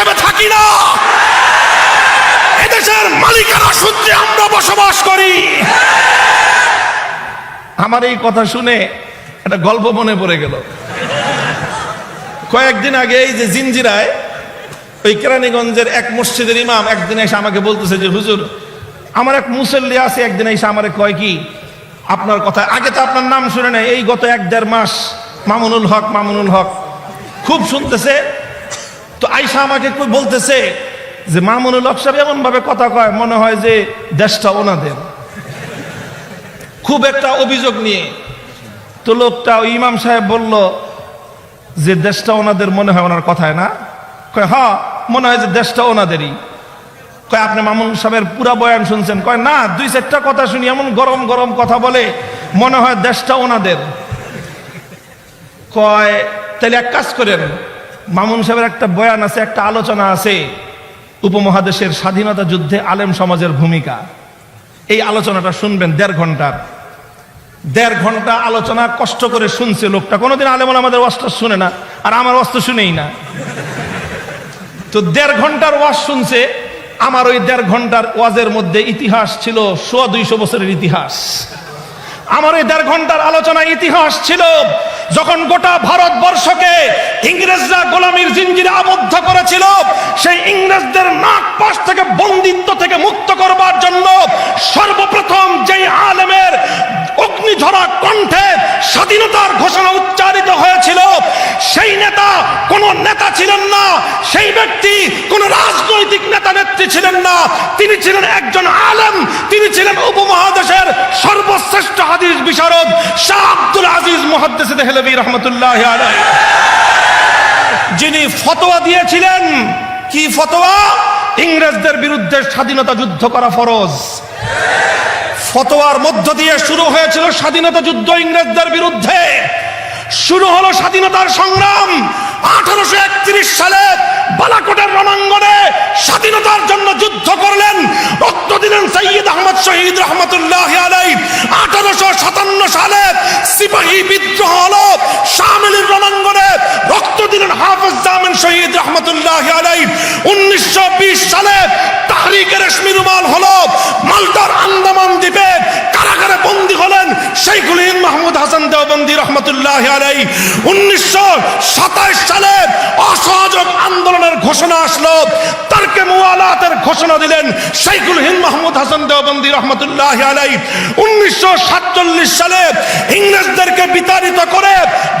হিসেবে থাকি না। এদেশের মালিকানা সূত্রে আমরা বসবাস করি। আমার এই কথা শুনে একটা গল্প মনে পড়ে গেল। কয়েকদিন আগে এই যে জিঞ্জিরায় ওই কেরানীগঞ্জের এক মসজিদের ইমাম একদিন এসে আমাকে বলতেছে যে, হুজুর, আমার এক মুসল্লি আছে, একদিন এসে আমার কয় কি, আপনার কথা আগে তো আপনার নাম শুনে নেই, এই গত এক দেড় মাস মামুনুল হক মামুনুল হক খুব শুনতেছে তো আইসা আমাকে বলতেছে যে, মামুনুল হক সাহেব এমন ভাবে কথা কয়, মনে হয় যে দেশটা ওনাদের। খুব একটা অভিযোগ নিয়ে তো লোকটা ওই ইমাম সাহেব বলল যে, দেশটা ওনাদের মনে হয় ওনার কথায় না? কয় হ্যাঁ মনে হয় যে দেশটা ওনাদেরই। কয়, আপনি মামুন সাহেবের পুরা বয়ান শুনছেন? কয়, না, দুই চারটা কথা শুনি, এমন গরম গরম কথা বলে মনে হয় দেশটা ওনাদের। কয়, তাহলে এক কাজ করেন মামুন সাহেবের একটা বয়ান আছে, একটা আলোচনা আছে। উপমহাদেশের স্বাধীনতা যুদ্ধে আলেম সমাজের ভূমিকা। এই আলোচনাটা শুনবেন দেড় ঘণ্টার। দেড় ঘণ্টা আলোচনা কষ্ট করে শুনছে লোকটা। কোনোদিন আলেমন আমাদের ওয়াজটা শুনে না, আর আমার ওয়াজ তো শুনেই না। তো দেড় ঘণ্টার ওয়াজ শুনছে, আমার ওই দেড় ঘণ্টার ওয়াজের মধ্যে ইতিহাস ছিল সোয়া দুইশো বছরের ইতিহাস। আমার ওই দেড় ঘণ্টার আলোচনা ইতিহাস ছিল যখন গোটা ভারতবর্ষকে ইংরেজরা গোলামীর জিঞ্জিরে আবদ্ধ করেছিল, সেই ইংরেজদের নাক পাশ থেকে বন্দিত্ব থেকে মুক্ত করবার জন্য সর্বপ্রথম যেই আলেমের অগ্নিঝরা কণ্ঠে স্বাধীনতার ঘোষণা উচ্চারিত হয়েছিল, সেই নেতা নেতা ছিলেন না, সেই ব্যক্তি কোন রাজনৈতিক নেতা নেত্রী ছিলেন না। তিনি ছিলেন একজন আলেম, তিনি ছিলেন উপমহাদেশের সর্বশ্রেষ্ঠ হাদিস বিশারদ শাহ আব্দুল আজিজ মহাদ্দেসে দেহলবী রহমতুল্লাহ যিনি ফতোয়া দিয়েছিলেন, কি ফতোয়া? ইংরেজদের বিরুদ্ধে স্বাধীনতা যুদ্ধ করা ফরজ। ফতোয়ার মধ্য দিয়ে শুরু হয়েছিল স্বাধীনতা যুদ্ধ ইংরেজদের বিরুদ্ধে। শুরু হলো স্বাধীনতার সংগ্রাম। আঠারোশো একত্রিশ সালে বালাকোটের রণাঙ্গনে স্বাধীনতার জন্য যুদ্ধ করলেন রক্ত দিলেন সৈয়দ আহমদ শহীদ রহমতুল্লাহ আলাই আঠারোশো সাতান্ন সালে সিপাহী বিদ্রোহ হলো শামিলের রণাঙ্গনে রক্ত দিলেন হাফেজ জামিন শহীদ রহমতুল্লাহ আলাই উনিশশো বিশ সালে তাহরিকে রেশমি রুমাল হলো মালটার আন্দামান দ্বীপে কারাগারে বন্দী হলেন শেখুল হিন্দ মাহমুদ হাসান দেওবন্দি রহমতুল্লাহ আলাই উনিশশো সাতাইশ সালে অসহযোগ আন্দোলনের ঘোষণা আসলো, তারকে মুয়ালাতের ঘোষণা দিলেন শেখুল হিন্দ মাহমুদ হাসান দেওবন্দি রহমতুল্লাহ আলাই উনিশশো সাতচল্লিশ সালে ইংরেজদেরকে বিতাড়িত করে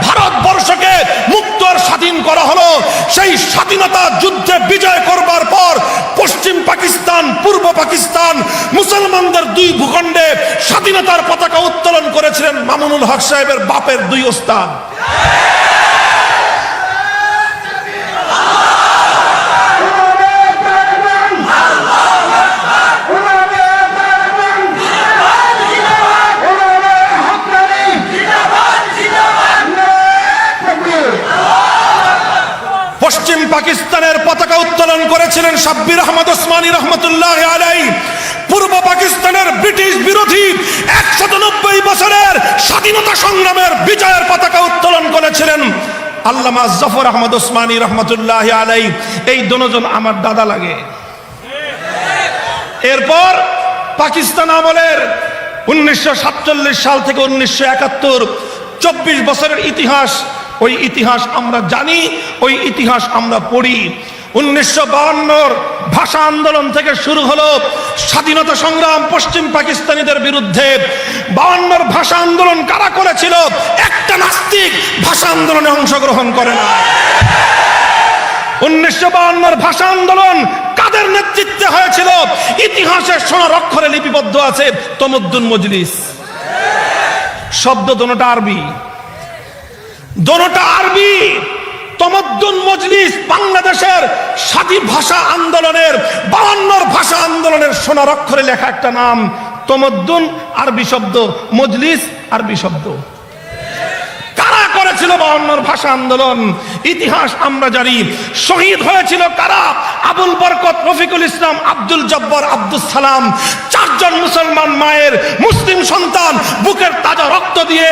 ভারতবর্ষকে মুক্ত আর স্বাধীন করা হলো। সেই স্বাধীনতা যুদ্ধে বিজয় করবার পর পশ্চিম পাকিস্তান, পূর্ব পাকিস্তান মুসলমানদের দুই ভূখণ্ডে স্বাধীনতার পতাকা উত্তোলন করেছিলেন মামুনুল হক সাহেবের বাপের দুই ওস্তাদ। পতাকা উত্তোলন করেছিলেন সাব্বির আহমদ ওসমানী রহমতুল্লাহ আলাই পূর্ব পাকিস্তানের ব্রিটিশ বিরোধী একশত বছরের স্বাধীনতা সংগ্রামের বিজয়ের পতাকা উত্তোলন করেছিলেন আল্লামা জফর আহমদ ওসমানী রহমতুল্লাহ আলাই এই দুজন আমার দাদা লাগে। এরপর পাকিস্তান আমলের উনিশশো সাতচল্লিশ সাল থেকে উনিশশো একাত্তর, চব্বিশ বছরের ইতিহাস, ওই ইতিহাস আমরা জানি, ওই ইতিহাস আমরা পড়ি। উনিশশো ভাষা আন্দোলন থেকে শুরু হলো স্বাধীনতা সংগ্রাম পশ্চিম পাকিস্তানিদের বিরুদ্ধে। বাহান্নর ভাষা আন্দোলন কারা করেছিল? একটা নাস্তিক ভাষা আন্দোলনে অংশগ্রহণ করে না। উনিশশো বাহান্নর ভাষা আন্দোলন কাদের নেতৃত্বে হয়েছিল? ইতিহাসের সোনার অক্ষরে লিপিবদ্ধ আছে তমদ্দুন মজলিস। শব্দ দোনোটা আরবি। দোনোটা আরবি। তমদ্দুন মজলিস বাংলাদেশের স্বাধী ভাষা আন্দোলনের বাহান্নর ভাষা আন্দোলনের সোনার অক্ষরে লেখা একটা নাম, তমদ্দুন আরবি শব্দ, মজলিস আরবি শব্দ। কারা করেছিল বাহান্নর ভাষা আন্দোলন? ইতিহাস আমরা জানি। শহীদ হয়েছিল কারা? আবুল বরকত, রফিকুল ইসলাম, আব্দুল জব্বর আব্দুল সালাম। চারজন মুসলমান মায়ের, মুসলিম সন্তান বুকের তাজা রক্ত দিয়ে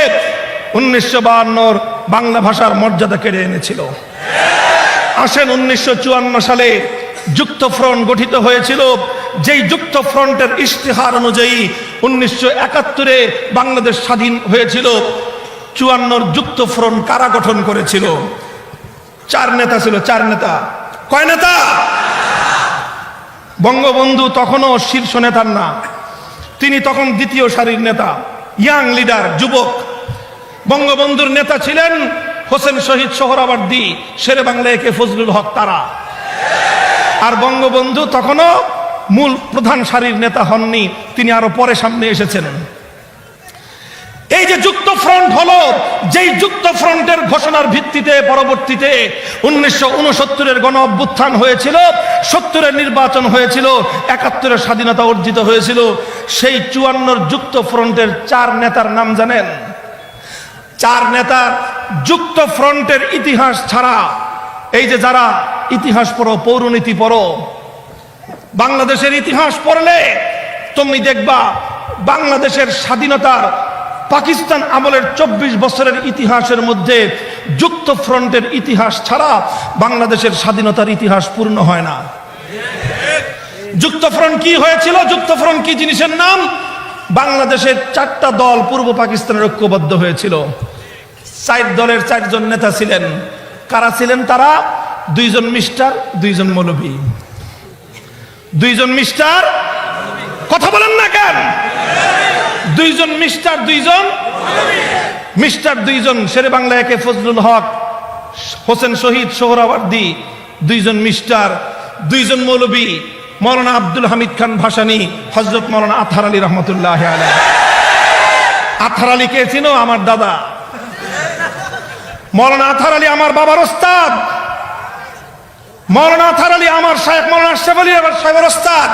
উনিশশো বাহান্নর বাংলা ভাষার মর্যাদা কেড়ে এনেছিল। আসেন উনিশশো চুয়ান্ন সালে যুক্তফ্রন্ট গঠিত হয়েছিল। যেই যুক্ত ফ্রন্টের ইশতেহার অনুযায়ী উনিশশো একাত্তরে বাংলাদেশ স্বাধীন হয়েছিল। চুয়ান্নর যুক্ত ফ্রন্ট কারা গঠন করেছিল? চার নেতা ছিল, চার নেতা। কয় নেতা? বঙ্গবন্ধু তখনও শীর্ষ নেতার না। তিনি তখন দ্বিতীয় সারির নেতা। ইয়াং লিডার, যুবক। বঙ্গবন্ধুর নেতা ছিলেন হোসেন শহীদ সোহরাবার্দী শেরে বাংলা একে ফজলুল হক তারা। আর বঙ্গবন্ধু তখনও মূল প্রধান সারির নেতা হননি, তিনি আরও পরে সামনে এসেছেন এই যে যুক্ত ফ্রন্ট হলো, যেই যুক্ত ফ্রন্টের ঘোষণার ভিত্তিতে পরবর্তীতে উনিশশো উনসত্তরের গণ অভ্যুত্থান হয়েছিল, সত্তরের নির্বাচন হয়েছিল, একাত্তরের স্বাধীনতা অর্জিত হয়েছিল, সেই চুয়ান্নর যুক্ত ফ্রন্টের চার নেতার নাম জানেন? চার নেতার যুক্ত ফ্রন্টের ইতিহাস ছাড়া, এই যে যারা ইতিহাস পড়ো, পৌরনীতি পড়ো, বাংলাদেশের ইতিহাস পড়লে তুমি দেখবা বাংলাদেশের স্বাধীনতার পাকিস্তান আমলের চব্বিশ বছরের ইতিহাসের মধ্যে যুক্ত ফ্রন্টের ইতিহাস ছাড়া বাংলাদেশের স্বাধীনতার ইতিহাস পূর্ণ হয় না। যুক্ত ফ্রন্ট কি হয়েছিল? যুক্ত ফ্রন্ট কি জিনিসের নাম? বাংলাদেশের চারটা দল পূর্ব পাকিস্তানের ঐক্যবদ্ধ হয়েছিল। চার দলের চারজন নেতা ছিলেন। কারা ছিলেন তারা? দুইজন মিস্টার, দুইজন মৌলভী দুইজন মিস্টার, কথা বলেন না কেন? দুইজন মিস্টার দুইজন মিস্টার দুইজন, শেরে বাংলা একে ফজলুল হক, হোসেন শহীদ সোহরাওয়ার্দী, দুইজন মিস্টার, দুইজন মৌলবী, মৌলানা আব্দুল হামিদ খান ভাসানী হজরত মৌলানা আথার আলী রহমতুল্লাহ আথার আলী কে চিনো? আমার দাদা। মৌলানা আথার আলী আমার বাবার ওস্তাদ। মৌলানা আথার আলী আমার সাহেব মৌলানা আশরাফ আলী আমার সাহেবের ওস্তাদ।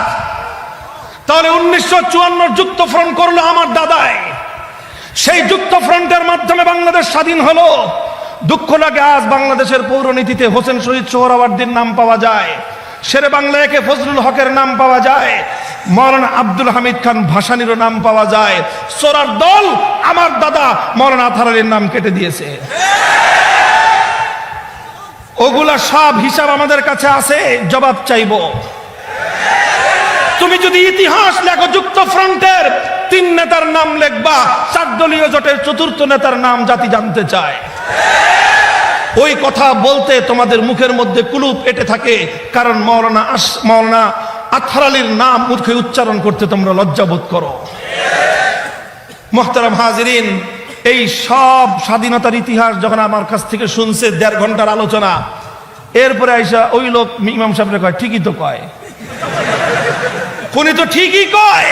তাহলে উনিশশো চুয়ান্ন যুক্ত ফ্রন্ট করল আমার দাদাই। সেই যুক্ত ফ্রন্টের মাধ্যমে বাংলাদেশ স্বাধীন হলো। দুঃখ লাগে আজ বাংলাদেশের পৌরনীতিতে হোসেন শহীদ সোহরাওয়ার্দীর নাম পাওয়া যায়। শেরে বাংলা একে ফজলুল হকের নাম পাওয়া যায়। মৌলানা আব্দুল হামিদ খান ভাসানিরও নাম পাওয়া যায়। সোরার দল আমার দাদা মৌলানা আথার আলীর নাম কেটে দিয়েছে। ওগুলা সব হিসাব আমাদের কাছে আছে, জবাব চাইব। তুমি যদি ইতিহাস লেখো, যুক্ত ফ্রন্টের তিন নেতার নাম লেখবা চার দলীয় জোটের চতুর্থ নেতার নাম জাতি জানতে চায়। ওই কথা বলতে তোমাদের মুখের মধ্যে কুলুপ এটে থাকে, কারণ মৌলানা আস মৌলানা আথার আলীর নাম মুখে উচ্চারণ করতে তোমরা লজ্জাবোধ করো। মোহতারাম হাজরিন এই সব স্বাধীনতার ইতিহাস যখন আমার কাছ থেকে শুনছে দেড় ঘণ্টার আলোচনা, এরপরে আইসা ওই লোক ইমাম সাহেবরা কয়, ঠিকই তো কয়। উনি তো ঠিকই কয়।